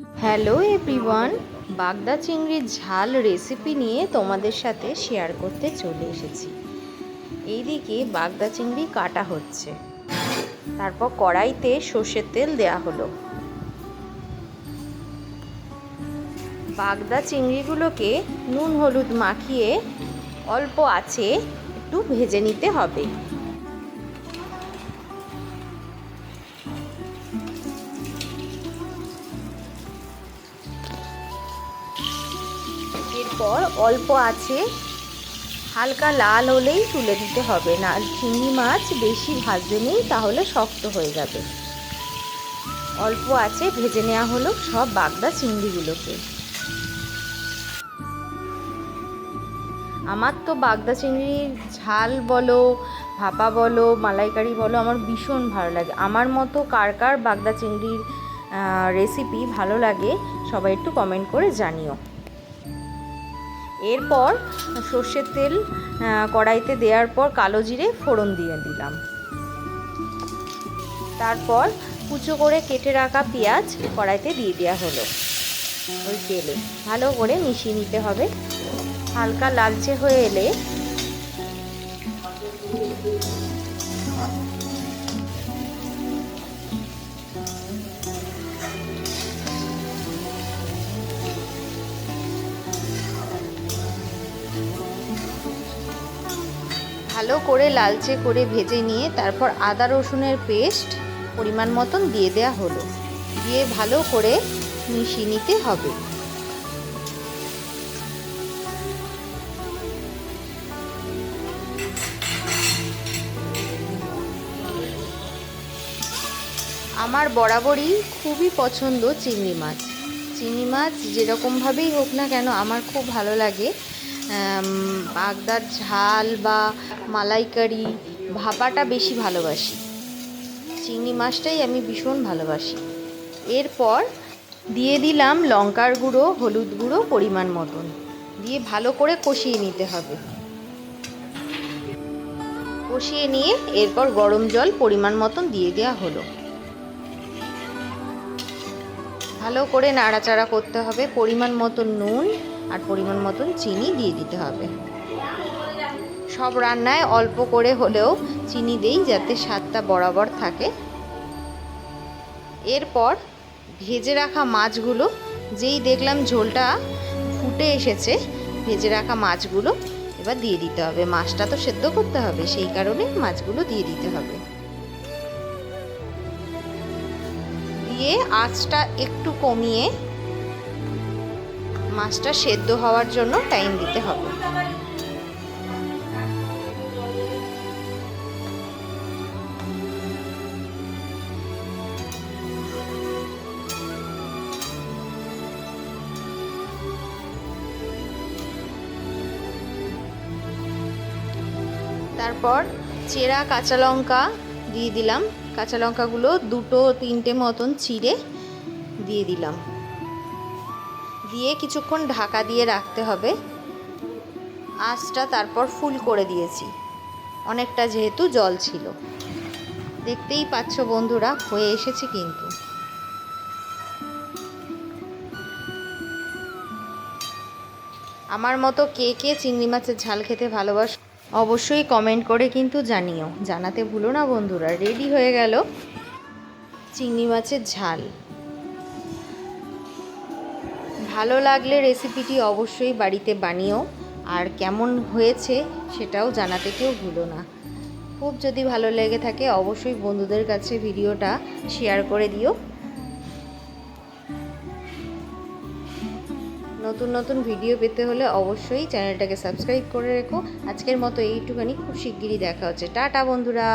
Hello everyone বাগদা চিংড়ির ঝাল রেসিপি নিয়ে তোমাদের সাথে শেয়ার করতে চলে এসেছি। এইদিকে বাগদা চিংড়ি কাটা হচ্ছে। তারপর কড়াইতে সর্ষের তেল দেয়া হলো। বাগদা চিংড়িগুলোকে নুন হলুদ মাখিয়ে অল্প আছে একটু ভেজে নিতে হবে। এরপর অল্প আছে। হালকা লাল হলেই তুলে দিতে হবে না। চিংড়ি মাছ বেশি ভাজতে নেই, তাহলে শক্ত হয়ে যাবে। অল্প আছে, ভেজে নেওয়া হলো সব বাগদা চিংড়িগুলোকে। আমার তো বাগদা চিংড়ির ঝাল বলো, ভাপা বলো, মালাইকারি বলো, আমার ভীষণ ভালো লাগে। আমার মতো কার কার বাগদা চিংড়ির রেসিপি ভালো লাগে, সবাই একটু কমেন্ট করে জানিও। এরপর সর্ষের তেল কড়াইতে দেওয়ার পর কালো জিরে ফোড়ন দিয়ে দিলাম। তারপর কুচো করে কেটে রাখা পেঁয়াজ কড়াইতে দিয়ে দেওয়া হলো ওই তেলে। ভালো করে মিশিয়ে নিতে হবে। হালকা লালচে হয়ে এলে ভালো করে লালচে করে ভেজে নিয়ে তারপর আদা রসুনের পেস্ট পরিমাণ মতন দিয়ে দেয়া হলো। দিয়ে ভালো করে মিশিয়ে নিতে হবে। আমার বরাবরই খুবই পছন্দ চিংড়ি মাছ। চিংড়ি মাছ যেরকমভাবেই হোক না কেন আমার খুব ভালো লাগে। বাগদার ঝাল বা মালাইকারি ভাপাটা বেশি ভালোবাসি। চিংড়ি মাছটাই আমি ভীষণ ভালোবাসি। এরপর দিয়ে দিলাম লঙ্কার গুঁড়ো, হলুদ গুঁড়ো, পরিমাণ মতন। দিয়ে ভালো করে কষিয়ে নিতে হবে। কষিয়ে নিয়ে এরপর গরম জল পরিমাণ মতন দিয়ে দেওয়া হলো। ভালো করে নাড়াচাড়া করতে হবে। পরিমাণ মতন নুন আর পরিমাণ মতন চিনি দিয়ে দিতে হবে। সব রান্নায় অল্প করে হলেও চিনি দেই যাতে স্বাদটা বরাবর থাকে। এরপর ভেজে রাখা মাছগুলো, যেই দেখলাম ঝোলটা ফুটে এসেছে, ভেজে রাখা মাছগুলো এবার দিয়ে দিতে হবে। মাছটা তো সেদ্ধ করতে হবে, সেই কারণে মাছগুলো দিয়ে দিতে হবে। দিয়ে আঁচটা একটু কমিয়ে মাছটা সেদ্ধ হওয়ার জন্য টাইম দিতে হবে। তারপর চেরা কাঁচা লঙ্কা দিয়ে দিলাম। কাঁচা লঙ্কাগুলো দুটো তিনটে মতন চিড়ে দিয়ে দিলাম। দিয়ে কিছুক্ষণ ঢাকা দিয়ে রাখতে হবে। আঁচটা তারপর ফুল করে দিয়েছি। অনেকটা যেহেতু জল ছিল। দেখতেই পাচ্ছ বন্ধুরা, হয়ে এসেছে কিন্তু। আমার মতো কে কে চিংড়ি মাছের ঝাল খেতে ভালোবাস, অবশ্যই কমেন্ট করে কিন্তু জানিও। জানাতে ভুলো না বন্ধুরা, রেডি হয়ে গেল চিংড়ি মাছের ঝাল। ভালো লাগলে রেসিপিটি অবশ্যই বাড়িতে বানিও। আর কেমন হয়েছে সেটাও জানাতে কেউ ভুলো না। খুব যদি ভালো লেগে থাকে, অবশ্যই বন্ধুদের কাছে ভিডিওটা শেয়ার করে দিও। নতুন নতুন ভিডিও পেতে হলে অবশ্যই চ্যানেলটাকে সাবস্ক্রাইব করে রেখো। আজকের মতো এইটুখানি। খুব শিগগিরই দেখা হচ্ছে। টাটা, বন্ধুরা!